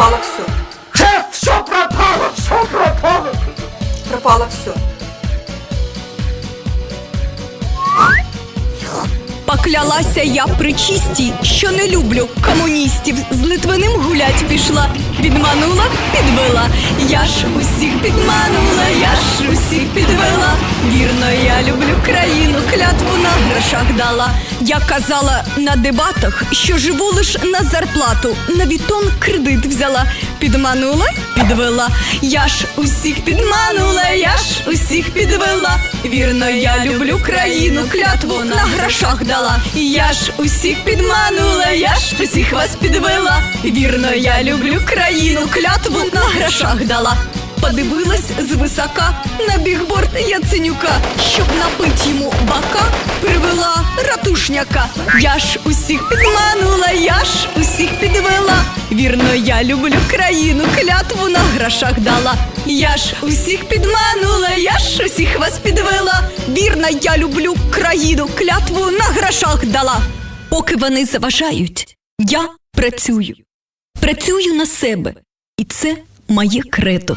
Пропало все. Шеф, все пропало, все пропало. Пропало все. Поклялася я при чистій, що не люблю комуністів. З Литвиним гулять пішла, підманула, підвела. Я ж усіх підманула, я ж усіх підвела. Вірно, я грошах дала. Я казала на дебатах, що живу лиш на зарплату. На вітон кредит взяла, підманула, підвела. Я ж усіх підманула, я ж усіх підвела. Вірно, я люблю країну, клятву на грошах дала. Я ж усіх підманула, я ж усіх вас підвела. Вірно, я люблю країну, клятву на грошах дала. Подивилась звисока на бігборд Яценюка, щоб напить йому привела ратушняка. Я ж усіх підманула, я ж усіх підвела. Вірно, я люблю країну, клятву на грошах дала. Я ж усіх підманула, я ж усіх вас підвела. Вірно, я люблю країну, клятву на грошах дала. Поки вони заважають, я працюю. Працюю на себе, і це моє кредо.